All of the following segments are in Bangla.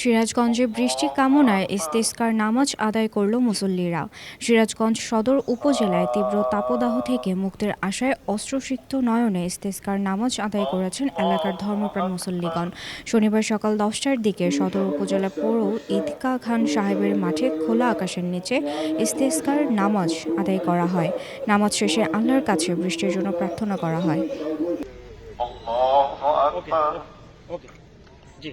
সিরাজগঞ্জে বৃষ্টি কামনায় ইস্তেস্কার নামাজ আদায় করল মুসল্লিরা। সিরাজগঞ্জ সদর উপজেলায় তীব্র তাপদাহ থেকে মুক্তির আশায় অস্ত্রসিক্ত নয়নে ইস্তেস্কার নামাজ আদায় করেছেন এলাকার ধর্মপ্রাণ মুসল্লিগণ। শনিবার সকাল দশটার দিকে সদর উপজেলা পৌর ঈদকা খান সাহেবের মাঠে খোলা আকাশের নিচে ইস্তেস্কার নামাজ আদায় করা হয়। নামাজ শেষে আল্লাহর কাছে বৃষ্টির জন্য প্রার্থনা করা হয়। জি।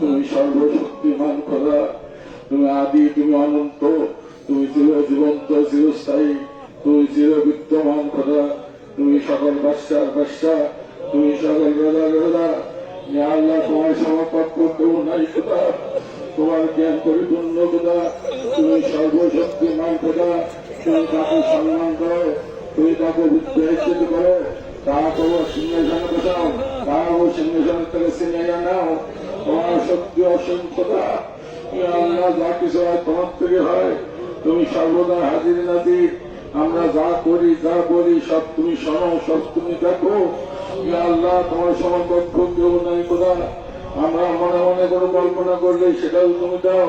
তুমি সর্বশক্তিমান খোদা তুমি আদি, তুমি অনন্ত, তুমি চির জীবন্ত চিরস্থায়ী, তুমি চির বিদ্যমান খোদা তুমি সকল বাদশার বাদশা তুমি সকল বেদা ইয়া আল্লাহ তোমার সমকক্ষ কেউ নাই খোদা তোমার জ্ঞান পরিপূর্ণ খোদা তুমি সর্বশক্তিমান খোদা তুমি তাকে সম্মান করো। তুমি তাকে উদ্দেশিত করো। তাকে সিংহাসনে বসাও। তাকে সিংহাসন থেকে সিনিয়ে নাও। শক্তি অসংখ্যতা। আল্লাহ যা কিছু হয় তোমার থেকে হয়। তুমি সর্বদা হাজির নাজির। আমরা যা করি, যা বলি, সব তুমি শোনো, সব তুমি দেখো। আল্লাহ তোমার সমকক্ষ কেউ নাই কোথা আমরা মনে মনে কোনো কল্পনা করলে সেটাও তুমি দাও।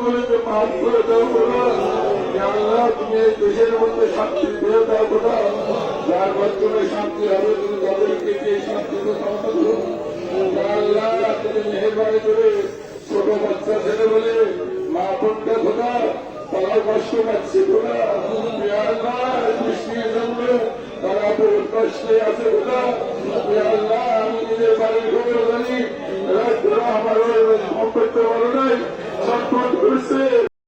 গুলিকে মাফ করে দাও খোদা আল্লাহ তুমি এই দেশের মধ্যে শান্তি দিয়ে দাও খোদা যার মাধ্যমে শান্তি হবে, তুমি তাদেরকে সেই শান্তিতে আমি নিজের বাড়ির খবর জানি আমার সম্পর্ক ভালো নাই।